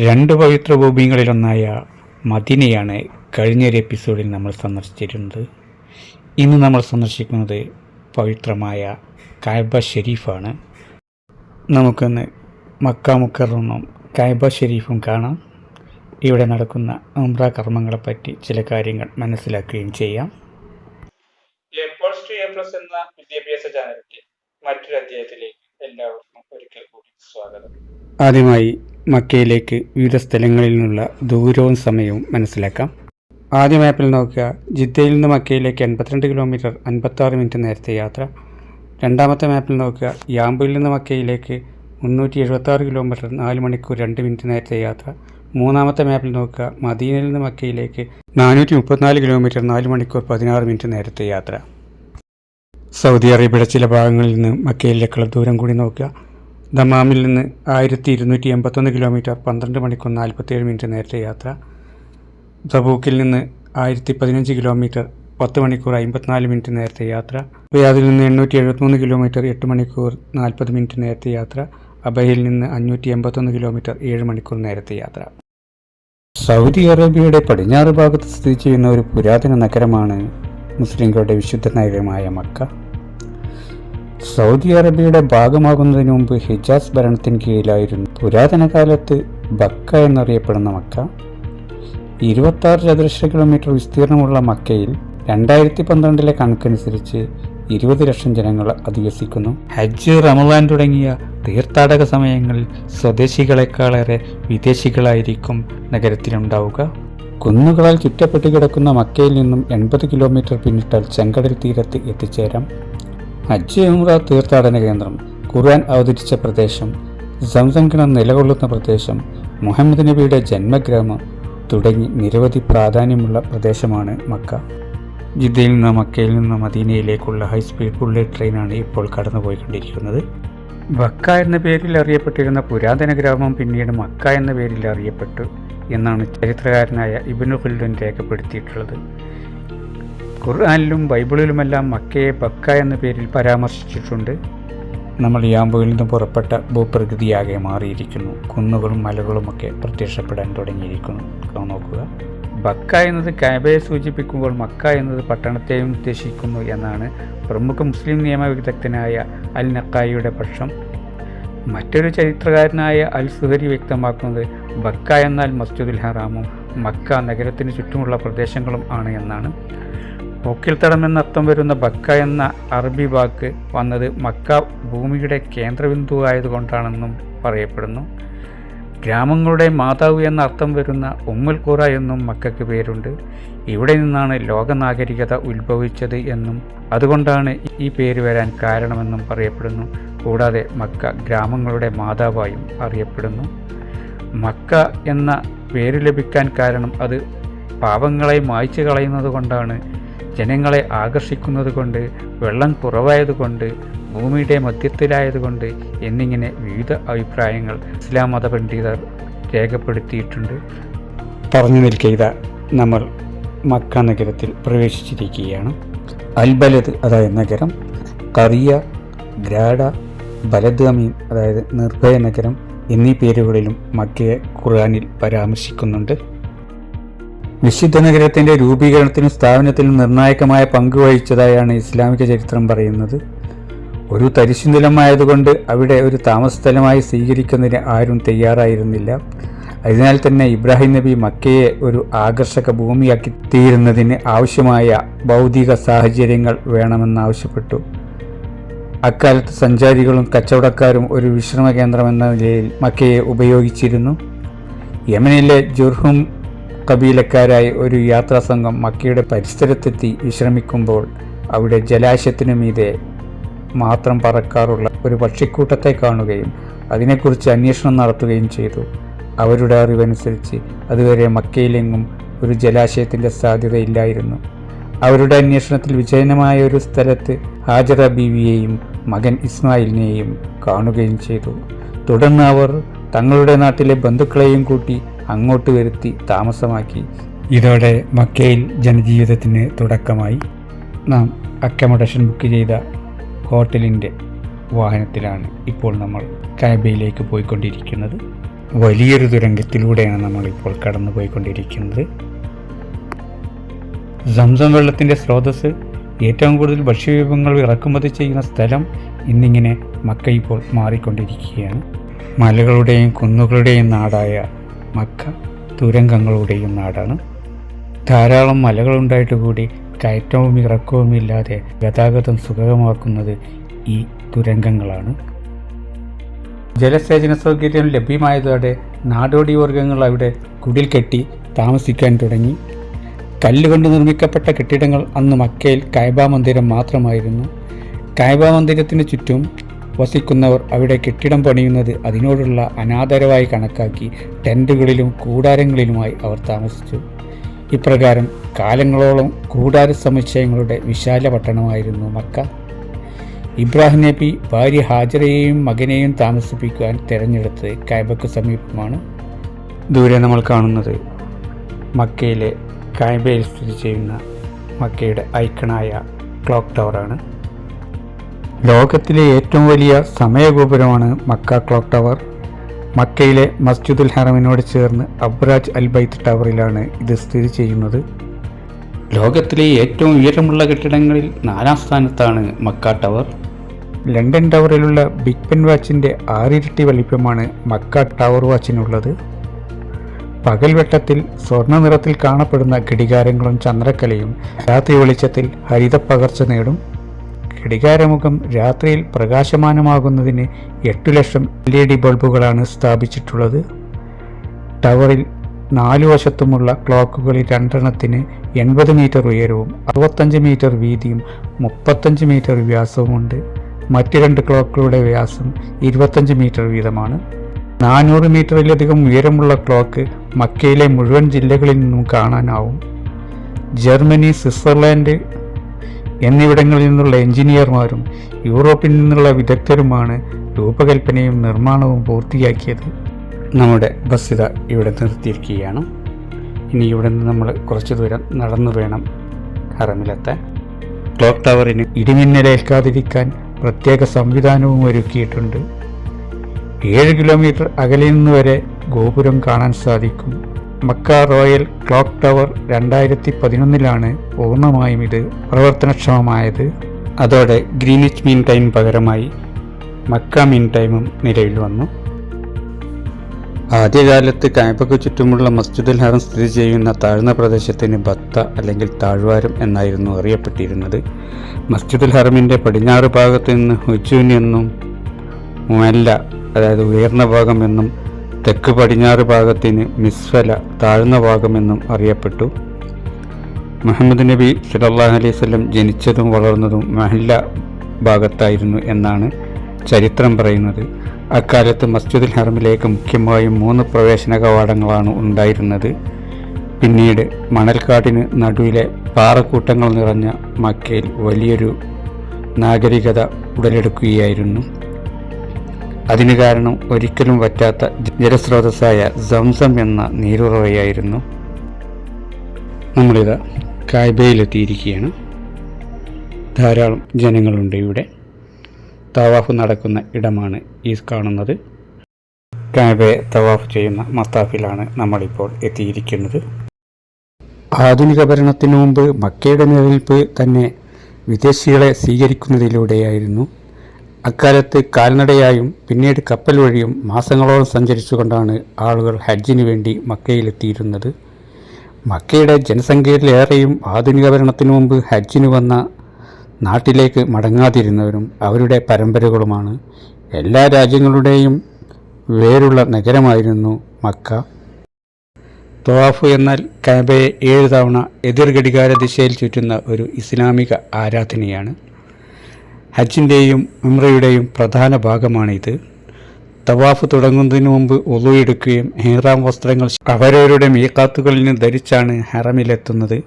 രണ്ട് പവിത്ര ഭൂമികളിലൊന്നായ മദീനയാണ് കഴിഞ്ഞൊരു എപ്പിസോഡിൽ നമ്മൾ സന്ദർശിച്ചിരുന്നത്. ഇന്ന് നമ്മൾ സന്ദർശിക്കുന്നത് പവിത്രമായ കായബ ഷെരീഫാണ് നമുക്കിന്ന് മക്ക കായബ ഷെരീഫും കാണാം. ഇവിടെ നടക്കുന്ന ഉംറ കർമ്മങ്ങളെപ്പറ്റി ചില കാര്യങ്ങൾ മനസ്സിലാക്കുകയും ചെയ്യാം. എന്ന വിദ്യാഭ്യാസ ചാനലിന്റെ മറ്റൊരു അധ്യായത്തിലേക്ക് എല്ലാവർക്കും ഒരിക്കൽ കൂടി സ്വാഗതം. ആദ്യമായി മക്കയിലേക്ക് വിവിധ സ്ഥലങ്ങളിൽ നിന്നുള്ള ദൂരവും സമയവും മനസ്സിലാക്കാം. ആദ്യ മാപ്പിൽ നോക്കുക. ജിദ്ദയിൽ നിന്ന് മക്കയിലേക്ക് എൺപത്തിരണ്ട് കിലോമീറ്റർ അൻപത്താറ് മിനിറ്റ് നേരത്തെ യാത്ര. രണ്ടാമത്തെ മാപ്പിൽ നോക്കുക. യാമ്പയിൽ നിന്ന് മക്കയിലേക്ക് മുന്നൂറ്റി എഴുപത്താറ് കിലോമീറ്റർ നാല് മണിക്കൂർ രണ്ട് മിനിറ്റ് നേരത്തെ യാത്ര. മൂന്നാമത്തെ മാപ്പിൽ നോക്കുക. മദീനയിൽ നിന്ന് മക്കയിലേക്ക് നാനൂറ്റി മുപ്പത്തിനാല് കിലോമീറ്റർ നാല് മണിക്കൂർ പതിനാറ് മിനിറ്റ് നേരത്തെ യാത്ര. സൗദി അറേബ്യയുടെ ചില ഭാഗങ്ങളിൽ നിന്ന് മക്കയിലേക്കുള്ള ദൂരം കൂടി നോക്കുക. ദമാമിൽ നിന്ന് ആയിരത്തി ഇരുന്നൂറ്റി എൺപത്തൊന്ന് കിലോമീറ്റർ പന്ത്രണ്ട് മണിക്കൂർ നാൽപ്പത്തേഴ് മിനിറ്റ് നേരത്തെ യാത്ര. തബൂക്കിൽ നിന്ന് ആയിരത്തി പതിനഞ്ച് കിലോമീറ്റർ പത്ത് മണിക്കൂർ അമ്പത്തിനാല് മിനിറ്റ് നേരത്തെ യാത്ര. റിയാദിൽ നിന്ന് എണ്ണൂറ്റി എഴുപത്തിമൂന്ന് കിലോമീറ്റർ എട്ട് മണിക്കൂർ നാൽപ്പത് മിനിറ്റ് നേരത്തെ യാത്ര. അബയിൽ നിന്ന് അഞ്ഞൂറ്റി എൺപത്തൊന്ന് കിലോമീറ്റർ ഏഴ് മണിക്കൂർ നേരത്തെ യാത്ര. സൗദി അറേബ്യയുടെ പടിഞ്ഞാറ് ഭാഗത്ത് സ്ഥിതി ചെയ്യുന്ന ഒരു പുരാതന നഗരമാണ് മുസ്ലിങ്ങളുടെ വിശുദ്ധ നഗരമായ മക്ക. സൗദി അറേബ്യയുടെ ഭാഗമാകുന്നതിന് മുമ്പ് ഹിജാസ് ഭരണത്തിന് കീഴിലായിരുന്നു. പുരാതന കാലത്ത് ബക്ക എന്നറിയപ്പെടുന്ന മക്ക. ഇരുപത്താറ് ചതുരശ്ര കിലോമീറ്റർ വിസ്തീർണമുള്ള മക്കയിൽ രണ്ടായിരത്തി പന്ത്രണ്ടിലെ കണക്കനുസരിച്ച് ഇരുപത് ലക്ഷം ജനങ്ങൾ അധിവസിക്കുന്നു. ഹജ്ജ് റമദാൻ തുടങ്ങിയ തീർത്ഥാടക സമയങ്ങളിൽ സ്വദേശികളെക്കാളേറെ വിദേശികളായിരിക്കും നഗരത്തിലുണ്ടാവുക. കുന്നുകളാൽ ചുറ്റപ്പെട്ട് കിടക്കുന്ന മക്കയിൽ നിന്നും എൺപത് കിലോമീറ്റർ പിന്നിട്ടാൽ ചെങ്കടൽ തീരത്ത് എത്തിച്ചേരാം. ഹജ്ജ് ഉംറ തീർത്ഥാടന കേന്ദ്രം ഖുർആൻ അവതരിച്ച പ്രദേശം സംസം കിണർ നിലകൊള്ളുന്ന പ്രദേശം മുഹമ്മദ് നബിയുടെ ജന്മഗ്രാമം തുടങ്ങി നിരവധി പ്രാധാന്യമുള്ള പ്രദേശമാണ് മക്ക. ജിദ്ദയിൽ നിന്ന് മക്കയിൽ നിന്ന് മദീനയിലേക്കുള്ള ഹൈ സ്പീഡ് ബുള്ളറ്റ് ട്രെയിനാണ് ഇപ്പോൾ കടന്നുപോയിക്കൊണ്ടിരിക്കുന്നത്. ബക്ക എന്ന പേരിൽ അറിയപ്പെട്ടിരുന്ന പുരാതന ഗ്രാമം പിന്നീട് മക്ക എന്ന പേരിൽ അറിയപ്പെട്ടു എന്നാണ് ചരിത്രകാരനായ ഇബിനു ഖുൽദുൻ രേഖപ്പെടുത്തിയിട്ടുള്ളത്. ഖുർആാനിലും ബൈബിളിലുമെല്ലാം മക്കയെ ബക്ക എന്ന പേരിൽ പരാമർശിച്ചിട്ടുണ്ട്. നമ്മൾ യാമ്പുവിൽ നിന്ന് പുറപ്പെട്ട ഭൂപ്രകൃതിയാകെ മാറിയിരിക്കുന്നു. കുന്നുകളും മലകളുമൊക്കെ പ്രത്യക്ഷപ്പെടാൻ തുടങ്ങിയിരിക്കുന്നു. നോക്കുക. ബക്ക എന്നത് കാബയെ സൂചിപ്പിക്കുമ്പോൾ മക്ക എന്നത് പട്ടണത്തെയും ഉദ്ദേശിക്കുന്നു എന്നാണ് പ്രമുഖ മുസ്ലിം നിയമ വിദഗ്ധനായ അൽ നക്കായിയുടെ പക്ഷം. മറ്റൊരു ചരിത്രകാരനായ അൽ സുഹരി വ്യക്തമാക്കുന്നത് ബക്ക എന്നാൽ മസ്ജിദുൽ ഹറാമും മക്ക നഗരത്തിന് ചുറ്റുമുള്ള പ്രദേശങ്ങളും ആണ് എന്നാണ്. പോക്കിൽത്തടം എന്നർത്ഥം വരുന്ന ബക്ക എന്ന അറബി വാക്ക് വന്നത് മക്ക ഭൂമിയുടെ കേന്ദ്രബിന്ദു ആയതുകൊണ്ടാണെന്നും പറയപ്പെടുന്നു. ഗ്രാമങ്ങളുടെ മാതാവ് എന്ന അർത്ഥം വരുന്ന ഉമ്മുൽ എന്നും മക്കയ്ക്ക് പേരുണ്ട്. ഇവിടെ നിന്നാണ് ലോകനാഗരികത ഉത്ഭവിച്ചത് എന്നും അതുകൊണ്ടാണ് ഈ പേര് വരാൻ കാരണമെന്നും പറയപ്പെടുന്നു. കൂടാതെ മക്ക ഗ്രാമങ്ങളുടെ മാതാവായും അറിയപ്പെടുന്നു. മക്ക എന്ന പേര് ലഭിക്കാൻ കാരണം അത് പാപങ്ങളെ മായ്ച്ചു കളയുന്നത് കൊണ്ടാണ് ജനങ്ങളെ ആകർഷിക്കുന്നത് കൊണ്ട് വെള്ളം കുറവായതുകൊണ്ട് ഭൂമിയുടെ മധ്യത്തിലായതുകൊണ്ട് എന്നിങ്ങനെ വിവിധ അഭിപ്രായങ്ങൾ ഇസ്ലാം മത പണ്ഡിതർ രേഖപ്പെടുത്തിയിട്ടുണ്ട്. പറഞ്ഞു നിൽക്കുക നമ്മൾ മക്ക നഗരത്തിൽ പ്രവേശിച്ചിരിക്കുകയാണ്. അൽബലദ് അതായത് നഗരം കറിയ ഗ്രാഡ ബലദ് അതായത് നിർഭയ നഗരം എന്നീ പേരുകളിലും മക്കയെ ഖുർആാനിൽ പരാമർശിക്കുന്നുണ്ട്. വിശുദ്ധ നഗരത്തിന്റെ രൂപീകരണത്തിനും സ്ഥാപനത്തിനും നിർണായകമായ പങ്ക് വഹിച്ചതായാണ് ഇസ്ലാമിക ചരിത്രം പറയുന്നത്. ഒരു തരിശുനിലമായതുകൊണ്ട് അവിടെ ഒരു താമസസ്ഥലമായി സ്വീകരിക്കുന്നതിന് ആരും തയ്യാറായിരുന്നില്ല. അതിനാൽ തന്നെ ഇബ്രാഹിം നബി മക്കയെ ഒരു ആകർഷക ഭൂമിയാക്കി തീരുന്നതിന് ആവശ്യമായ ഭൗതിക സാഹചര്യങ്ങൾ വേണമെന്നാവശ്യപ്പെട്ടു അക്കാലത്ത് സഞ്ചാരികളും കച്ചവടക്കാരും ഒരു വിശ്രമ കേന്ദ്രമെന്ന നിലയിൽ മക്കയെ ഉപയോഗിച്ചിരുന്നു. യമനിലെ ജുർഹും കബീലക്കാരായ ഒരു യാത്രാ സംഘം മക്കയുടെ പരിസരത്തെത്തി വിശ്രമിക്കുമ്പോൾ അവിടെ ജലാശയത്തിനു മീതെ മാത്രം പറക്കാറുള്ള ഒരു പക്ഷിക്കൂട്ടത്തെ കാണുകയും അതിനെക്കുറിച്ച് അന്വേഷണം നടത്തുകയും ചെയ്തു. അവരുടെ അറിവനുസരിച്ച് അതുവരെ മക്കയിലെങ്ങും ഒരു ജലാശയത്തിന്റെ സാധ്യതയില്ലായിരുന്നു. അവരുടെ അന്വേഷണത്തിൽ വിജയനമായ ഒരു സ്ഥലത്ത് ഹാജറ ബീവിയെയും മകൻ ഇസ്മായിലിനെയും കാണുകയും ചെയ്തു. തുടർന്ന് അവർ തങ്ങളുടെ നാട്ടിലെ ബന്ധുക്കളെയും കൂട്ടി അങ്ങോട്ട് വരുത്തി താമസമാക്കി. ഇതോടെ മക്കയിൽ ജനജീവിതത്തിന് തുടക്കമായി. നാം അക്കമഡേഷൻ ബുക്ക് ചെയ്ത ഹോട്ടലിന്റെ വാഹനത്തിലാണ് ഇപ്പോൾ നമ്മൾ കാബയിലേക്ക് പോയിക്കൊണ്ടിരിക്കുന്നത്. വലിയൊരു ദുരന്തത്തിലൂടെയാണ് നമ്മളിപ്പോൾ കടന്നു പോയിക്കൊണ്ടിരിക്കുന്നത് സംസം വെള്ളത്തിന്റെ സ്രോതസ് ഏറ്റവും കൂടുതൽ ഭക്ഷ്യവിഭവങ്ങൾ ഇറക്കുമതി ചെയ്യുന്ന സ്ഥലം ഇന്നിങ്ങനെ മക്ക ഇപ്പോൾ മാറിക്കൊണ്ടിരിക്കുകയാണ്. മലകളുടെയും കുന്നുകളുടെയും നാടായ മക്ക തുരങ്കങ്ങളുടെയും നാടാണ്. ധാരാളം മലകളുണ്ടായിട്ട് കൂടി കയറ്റവും ഇറക്കവും ഇല്ലാതെ ഗതാഗതം സുഗമമാക്കുന്നത് ഈ തുരങ്കങ്ങളാണ്. ജലസേചന സൗകര്യം ലഭ്യമായതോടെ നാടോടി വർഗങ്ങൾ അവിടെ കുടിൽ കെട്ടി താമസിക്കാൻ തുടങ്ങി. കല്ലുകൊണ്ട് നിർമ്മിക്കപ്പെട്ട കെട്ടിടങ്ങൾ അന്ന് മക്കയിൽ കായബ മന്ദിരം മാത്രമായിരുന്നു. കായബ മന്ദിരത്തിന് ചുറ്റും വസിക്കുന്നവർ അവിടെ കെട്ടിടം പണിയുന്നത് അതിനോടുള്ള അനാദരവായി കണക്കാക്കി ടെന്റുകളിലും കൂടാരങ്ങളിലുമായി അവർ താമസിച്ചു. ഇപ്രകാരം കാലങ്ങളോളം കൂടാര സമുച്ചയങ്ങളുടെ വിശാല പട്ടണമായിരുന്നു മക്ക. ഇബ്രാഹിം നബി ഭാര്യ ഹാജറയെയും മകനെയും താമസിപ്പിക്കുവാൻ തിരഞ്ഞെടുത്തത് കായബക്ക് സമീപമാണ്. ദൂരെ നമ്മൾ കാണുന്നത് മക്കയിലെ കായബയിൽ സ്ഥിതി ചെയ്യുന്ന മക്കയുടെ ഐക്കണായ ക്ലോക്ക് ടവറാണ്. ലോകത്തിലെ ഏറ്റവും വലിയ സമയഗോപുരമാണ് മക്ക ക്ലോക്ക് ടവർ. മക്കയിലെ മസ്ജിദുൽ ഹറമിനോട് ചേർന്ന് അബ്രാജ് അൽ ബൈത്ത് ടവറിലാണ് ഇത് സ്ഥിതി ചെയ്യുന്നത്. ലോകത്തിലെ ഏറ്റവും ഉയരമുള്ള കെട്ടിടങ്ങളിൽ നാലാം സ്ഥാനത്താണ് മക്ക ടവർ. ലണ്ടൻ ടവറിലുള്ള ബിഗ് പെൻ വാച്ചിന്റെ ആറിരട്ടി വലിപ്പമാണ് മക്ക ടവർ വാച്ചിനുള്ളത്. പകൽവെട്ടത്തിൽ സ്വർണ നിറത്തിൽ കാണപ്പെടുന്ന ഘടികാരങ്ങളും ചന്ദ്രക്കലയും രാത്രി വെളിച്ചത്തിൽ ഹരിതപ്പകർച്ച നേടും. ഘടികാരമുഖം രാത്രിയിൽ പ്രകാശമാനമാകുന്നതിന് എട്ടു ലക്ഷം എൽ ഇ ഡി ബൾബുകളാണ് സ്ഥാപിച്ചിട്ടുള്ളത്. ടവറിൽ നാലു വശത്തുമുള്ള ക്ലോക്കുകളിൽ രണ്ടെണ്ണത്തിന് എൺപത് മീറ്റർ ഉയരവും അറുപത്തഞ്ച് മീറ്റർ വീതിയും മുപ്പത്തഞ്ച് മീറ്റർ വ്യാസവുമുണ്ട്. മറ്റ് രണ്ട് ക്ലോക്കുകളുടെ വ്യാസം ഇരുപത്തഞ്ച് മീറ്റർ വീതമാണ്. നാനൂറ് മീറ്ററിലധികം ഉയരമുള്ള ക്ലോക്ക് മക്കയിലെ മുഴുവൻ ജില്ലകളിൽ നിന്നും കാണാനാവും. ജർമ്മനി സ്വിറ്റ്സർലാൻഡ് എന്നിവിടങ്ങളിൽ നിന്നുള്ള എഞ്ചിനീയർമാരും യൂറോപ്പിൽ നിന്നുള്ള വിദഗ്ധരുമാണ് രൂപകൽപ്പനയും നിർമ്മാണവും പൂർത്തിയാക്കിയത്. നമ്മുടെ ബസ് ഇത ഇവിടെ നിർത്തിയിരിക്കുകയാണ്. ഇനി ഇവിടെ നിന്ന് നമ്മൾ കുറച്ച് ദൂരം നടന്നു വേണം ഹറമിലെത്താൻ ക്ലോക്ക് ടവറിന് ഇടിമിന്നലേൽക്കാതിരിക്കാൻ പ്രത്യേക സംവിധാനവും ഒരുക്കിയിട്ടുണ്ട്. ഏഴ് കിലോമീറ്റർ അകലെ നിന്ന് വരെ ഗോപുരം കാണാൻ സാധിക്കും. മക്ക റോയൽ ക്ലോക്ക് ടവർ രണ്ടായിരത്തി പതിനൊന്നിലാണ് പൂർണമായും ഇത് പ്രവർത്തനക്ഷമമായത്. അതോടെ ഗ്രീനിച്ച് മീൻ ടൈം പകരമായി മക്ക മീൻ ടൈമും നിലവിൽ വന്നു. ആദ്യകാലത്ത് കായപ്പക്ക് ചുറ്റുമുള്ള മസ്ജിദുൽ ഹറം സ്ഥിതി ചെയ്യുന്ന താഴ്ന്ന പ്രദേശത്തിന് ബത്ത അല്ലെങ്കിൽ താഴ്വാരം എന്നായിരുന്നു അറിയപ്പെട്ടിരുന്നത്. മസ്ജിദുൽ ഹറമിന്റെ പടിഞ്ഞാറ് ഭാഗത്ത് നിന്ന് ഹുജൂൻ എന്നും മുല്ല അതായത് ഉയർന്ന ഭാഗം എന്നും തെക്ക് പടിഞ്ഞാറ് ഭാഗത്തിന് മിസ്ഫല താഴ്ന്ന ഭാഗമെന്നും അറിയപ്പെട്ടു. മുഹമ്മദ് നബി സല്ലല്ലാഹു അലൈഹി വസല്ലം ജനിച്ചതും വളർന്നതും മഹല്ല ഭാഗത്തായിരുന്നു എന്നാണ് ചരിത്രം പറയുന്നത്. അക്കാലത്ത് മസ്ജിദുൽ ഹറമിലേക്ക് മുഖ്യമായും മൂന്ന് പ്രവേശന കവാടങ്ങളാണ് ഉണ്ടായിരുന്നത്. പിന്നീട് മണൽക്കാടിന് നടുവിലെ പാറക്കൂട്ടങ്ങൾ നിറഞ്ഞ മക്കയിൽ വലിയൊരു നാഗരികത ഉടലെടുക്കുകയായിരുന്നു. അതിന് കാരണം ഒരിക്കലും വറ്റാത്ത ജലസ്രോതസ്സായ സംസം എന്ന നീരുറവയായിരുന്നു. നമ്മളിത് കായ്ബയിലെത്തിയിരിക്കുകയാണ്. ധാരാളം ജനങ്ങളുണ്ട് ഇവിടെ. തവാഫ് നടക്കുന്ന ഇടമാണ് ഈ കാണുന്നത്. കാബയെ തവാഫ് ചെയ്യുന്ന മത്താഫിലാണ് നമ്മളിപ്പോൾ എത്തിയിരിക്കുന്നത്. ആധുനിക ഭരണത്തിനു മുമ്പ് മക്കയുടെ നിലനിൽപ്പ് തന്നെ വിദേശികളെ സ്വീകരിക്കുന്നതിലൂടെയായിരുന്നു. അക്കാലത്ത് കാൽനടയായും പിന്നീട് കപ്പൽ വഴിയും മാസങ്ങളോളം സഞ്ചരിച്ചുകൊണ്ടാണ് ആളുകൾ ഹജ്ജിന് വേണ്ടി മക്കയിലെത്തിയിരുന്നത്. മക്കയുടെ ജനസംഖ്യയിലേറെയും ആധുനിക ഭരണത്തിനു മുമ്പ് ഹജ്ജിന് വന്ന നാട്ടിലേക്ക് മടങ്ങാതിരുന്നവരും അവരുടെ പരമ്പരകളുമാണ്. എല്ലാ രാജ്യങ്ങളുടെയും വേരുള്ള നഗരമായിരുന്നു മക്ക. തോഫ് എന്നാൽ കാബയെ ഏഴ് തവണ എതിർ ഘടികാര ദിശയിൽ ചുറ്റുന്ന ഒരു ഇസ്ലാമിക ആരാധനയാണ്. ഹജ്ജിന്റെയും ഉംറയുടെയും പ്രധാന ഭാഗമാണിത്. തവാഫ് തുടങ്ങുന്നതിന് മുമ്പ് ഒലുവെടുക്കുകയും ഹീറാം വസ്ത്രങ്ങൾ അവരവരുടെ മീക്കാത്തുകളിൽ നിന്ന് ധരിച്ചാണ് ഹറമിലെത്തുന്നത്.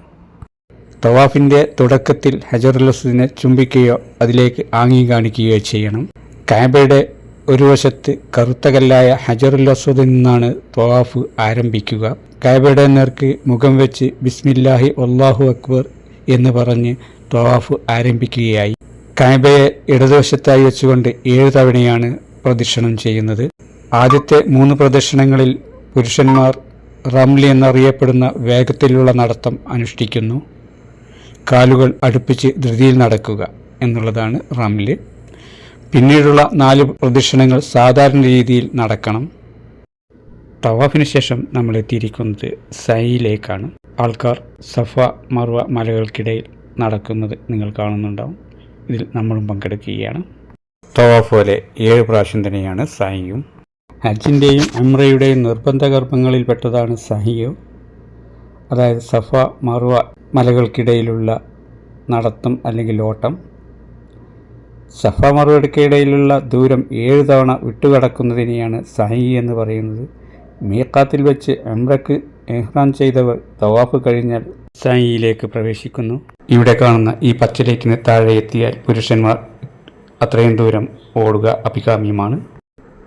തവാഫിന്റെ തുടക്കത്തിൽ ഹജറുലസിനെ ചുംബിക്കുകയോ അതിലേക്ക് ആങ്ങി കാണിക്കുകയോ ചെയ്യണം. കാബയുടെ ഒരു വശത്ത് കറുത്ത കല്ലായ ഹജറുൽ അസ്വദിൽ നിന്നാണ് തവാഫ് ആരംഭിക്കുക. കാബയുടെ നേർക്ക് മുഖം വെച്ച് ബിസ്മില്ലാഹി അള്ളാഹു അക്ബർ എന്ന് പറഞ്ഞ് തവാഫ് ആരംഭിക്കുകയായി. കാബയെ ഇടതുവശത്തായി വെച്ചുകൊണ്ട് ഏഴ് തവണയാണ് പ്രദക്ഷിണം ചെയ്യുന്നത്. ആദ്യത്തെ മൂന്ന് പ്രദക്ഷിണങ്ങളിൽ പുരുഷന്മാർ റംലി എന്നറിയപ്പെടുന്ന വേഗത്തിലുള്ള നടത്തം അനുഷ്ഠിക്കുന്നു. കാലുകൾ അടുപ്പിച്ച് ധൃതിയിൽ നടക്കുക എന്നുള്ളതാണ് റംലി. പിന്നീടുള്ള നാല് പ്രദക്ഷിണങ്ങൾ സാധാരണ രീതിയിൽ നടക്കണം. തവാഫിന് ശേഷം നമ്മൾ എത്തിയിരിക്കുന്നത് സൈയിലേക്കാണ്. ആൾക്കാർ സഫ മർവ മലകൾക്കിടയിൽ നടക്കുന്നത് നിങ്ങൾ കാണുന്നുണ്ടാവും. ഇതിൽ നമ്മളും പങ്കെടുക്കുകയാണ്. തവാഫ് പോലെ ഏഴ് പ്രാവശ്യം തന്നെയാണ് സഹിയും. ഹജ്ജിന്റെയും അമ്രയുടെയും നിർബന്ധ കർമ്മങ്ങളിൽപ്പെട്ടതാണ് സഹിയോ. അതായത് സഫ മറുവ മലകൾക്കിടയിലുള്ള നടത്തം അല്ലെങ്കിൽ ഓട്ടം. സഫ മറുവടുക്കിടയിലുള്ള ദൂരം ഏഴ് തവണ വിട്ടുകടക്കുന്നതിനെയാണ് സഹി എന്ന് പറയുന്നത്. മീക്കാത്തിൽ വെച്ച് എംറക്ക് എഹ്റാൻ ചെയ്തവർ തവാഫ് കഴിഞ്ഞാൽ സായിയിലേക്ക് പ്രവേശിക്കുന്നു. ഇവിടെ കാണുന്ന ഈ പച്ചലേക്കിന് താഴെ എത്തിയാൽ പുരുഷന്മാർ അത്രയും ദൂരം ഓടുക അഭികാമ്യമാണ്.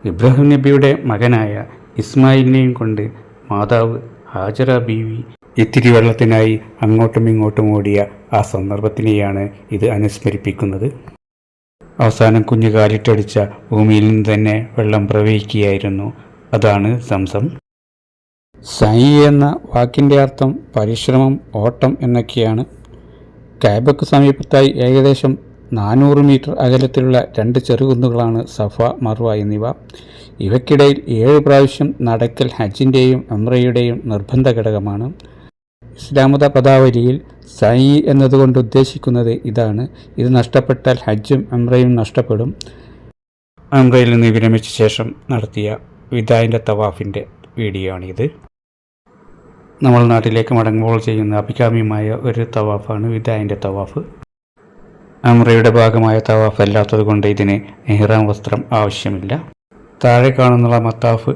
ഇബ്രാഹിം നബിയുടെ മകനായ ഇസ്മായിലിനെയും കൊണ്ട് മാതാവ് ഹാജറ ബീവി ഇത്തിരി വെള്ളത്തിനായി അങ്ങോട്ടും ഇങ്ങോട്ടും ഓടിയ ആ സന്ദർഭത്തിനെയാണ് ഇത് അനുസ്മരിപ്പിക്കുന്നത്. അവസാനം കുഞ്ഞു കാലിട്ടടിച്ച ഭൂമിയിൽ നിന്ന് തന്നെ വെള്ളം പ്രവഹിക്കുകയായിരുന്നു. അതാണ് സംസം. സൈ എന്ന വാക്കിന്റെ അർത്ഥം പരിശ്രമം ഓട്ടം എന്നൊക്കെയാണ്. കാബക്ക് സമീപത്തായി ഏകദേശം നാനൂറ് മീറ്റർ അകലത്തിലുള്ള രണ്ട് ചെറുകുന്നുകളാണ് സഫ മർവ എന്നിവ. ഇവയ്ക്കിടയിൽ ഏഴ് പ്രാവശ്യം നടക്കൽ ഹജ്ജിന്റെയും അമ്രയുടെയും നിർബന്ധ ഘടകമാണ്. ഇസ്ലാമത പദാവലിയിൽ സൈ എന്നതുകൊണ്ട് ഉദ്ദേശിക്കുന്നത് ഇതാണ്. ഇത് നഷ്ടപ്പെട്ടാൽ ഹജ്ജും അമ്രയും നഷ്ടപ്പെടും. അമ്രയിൽ നിന്ന് വിരമിച്ച ശേഷം നടത്തിയ വിദായിന്റെ തവാഫിന്റെ വീഡിയോ ആണിത് നമ്മൾ നാട്ടിലേക്ക് മടങ്ങുമ്പോൾ ചെയ്യുന്ന അഭികാമ്യമായ ഒരു തവാഫാണ് വിദായന്റെ തവാഫ്. അമ്രയുടെ ഭാഗമായ തവാഫ് അല്ലാത്തത് കൊണ്ട് ഇതിന് എഹ്റാം വസ്ത്രം ആവശ്യമില്ല. താഴെ കാണുന്നുള്ള മത്താഫ്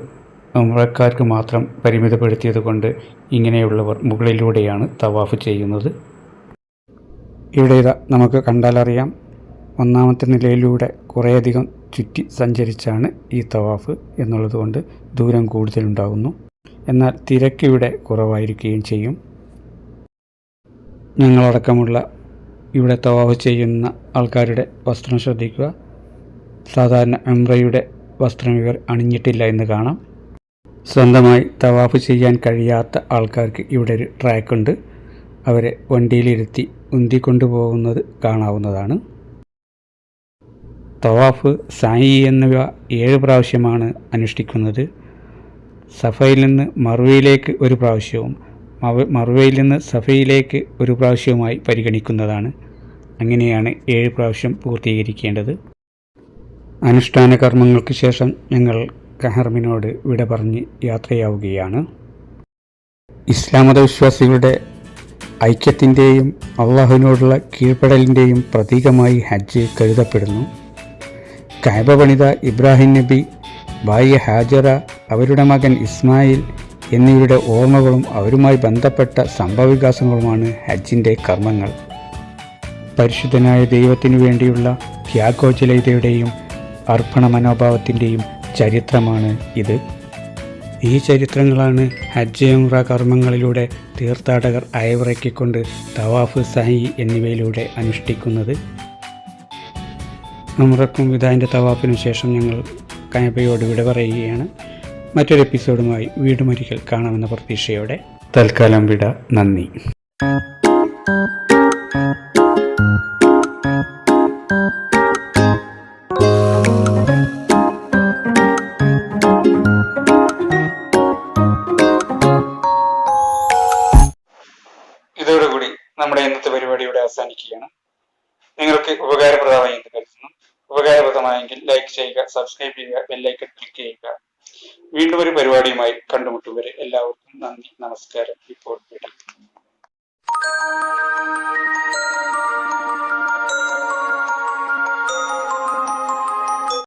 അമ്രക്കാർക്ക് മാത്രം പരിമിതപ്പെടുത്തിയത് കൊണ്ട് ഇങ്ങനെയുള്ളവർ മുകളിലൂടെയാണ് തവാഫ് ചെയ്യുന്നത്. ഇവിടെ ഇതാ നമുക്ക് കണ്ടാലറിയാം ഒന്നാമത്തെ നിലയിലൂടെ കുറേയധികം ചുറ്റി സഞ്ചരിച്ചാണ് ഈ തവാഫ് എന്നുള്ളത് കൊണ്ട് ദൂരം കൂടുതലുണ്ടാകുന്നു എന്നാൽ തിരക്കിവിടെ കുറവായിരിക്കുകയും ചെയ്യും. ഞങ്ങളടക്കമുള്ള ഇവിടെ തവാഫ് ചെയ്യുന്ന ആൾക്കാരുടെ വസ്ത്രം ശ്രദ്ധിക്കുക. സാധാരണ എംറയുടെ വസ്ത്രം ഇവർ അണിഞ്ഞിട്ടില്ല എന്ന് കാണാം. സ്വന്തമായി തവാഫ് ചെയ്യാൻ കഴിയാത്ത ആൾക്കാർക്ക് ഇവിടെ ഒരു ട്രാക്കുണ്ട് അവരെ വണ്ടിയിലിരുത്തി ഉന്തിക്കൊണ്ടുപോകുന്നത് കാണാവുന്നതാണ്. തവാഫ് സായി എന്നിവ ഏഴ് പ്രാവശ്യമാണ് അനുഷ്ഠിക്കുന്നത്. സഫയിൽ നിന്ന് മറുവയിലേക്ക് ഒരു പ്രാവശ്യവും മറുവയിൽ നിന്ന് സഫയിലേക്ക് ഒരു പ്രാവശ്യവുമായി പരിഗണിക്കുന്നതാണ്. അങ്ങനെയാണ് ഏഴ് പ്രാവശ്യം പൂർത്തീകരിക്കേണ്ടത്. അനുഷ്ഠാന കർമ്മങ്ങൾക്ക് ശേഷം ഞങ്ങൾ കഹർമിനോട് വിട പറഞ്ഞ് യാത്രയാവുകയാണ്. ഇസ്ലാം മതവിശ്വാസികളുടെ ഐക്യത്തിന്റെയും അള്ളാഹുവിനോടുള്ള കീഴ്പ്പെടലിന്റെയും പ്രതീകമായി ഹജ്ജ് കരുതപ്പെടുന്നു. കായബ പണിത ഇബ്രാഹിം നബി ഭാര്യ ഹാജറ അവരുടെ മകൻ ഇസ്മായിൽ എന്നിവരുടെ ഓർമ്മകളും അവരുമായി ബന്ധപ്പെട്ട സംഭവവികാസങ്ങളുമാണ് ഹജ്ജിന്റെ കർമ്മങ്ങൾ. പരിശുദ്ധനായ ദൈവത്തിനു വേണ്ടിയുള്ള ത്യാഗോചലതയുടെയും അർപ്പണ മനോഭാവത്തിന്റെയും ചരിത്രമാണ് ഇത്. ഈ ചരിത്രങ്ങളാണ് ഹജ്ജ് ഉംറ കർമ്മങ്ങളിലൂടെ തീർത്ഥാടകർ അയവിറക്കിക്കൊണ്ട് തവാഫ് സഹി എന്നിവയിലൂടെ അനുഷ്ഠിക്കുന്നത്. ഉംറക്കും വിദാന്റെ തവാഫിനു ശേഷം ഞങ്ങൾ കയബയോട് വിട പറയുകയാണ്. മറ്റൊരു എപ്പിസോഡുമായി വീണ്ടും ഒരിക്കൽ കാണാമെന്ന പ്രതീക്ഷയോടെ തൽക്കാലം വിട. നന്ദി. ഇതോടുകൂടി നമ്മുടെ ഇന്നത്തെ പരിപാടി ഇവിടെ അവസാനിക്കുകയാണ്. നിങ്ങൾക്ക് ഉപകാരപ്രദമായി എന്ന് കരുതുന്നു. ഉപകാരപ്രദമായെങ്കിൽ ലൈക്ക് ചെയ്യുക സബ്സ്ക്രൈബ് ചെയ്യുക ബെല്ലൈക്കൺ ക്ലിക്ക് ചെയ്യുക. വീണ്ടും ഒരു പരിപാടിയുമായി കണ്ടുമുട്ടും വരെ എല്ലാവർക്കും നന്ദി നമസ്കാരം. ഇപ്പോൾ വിട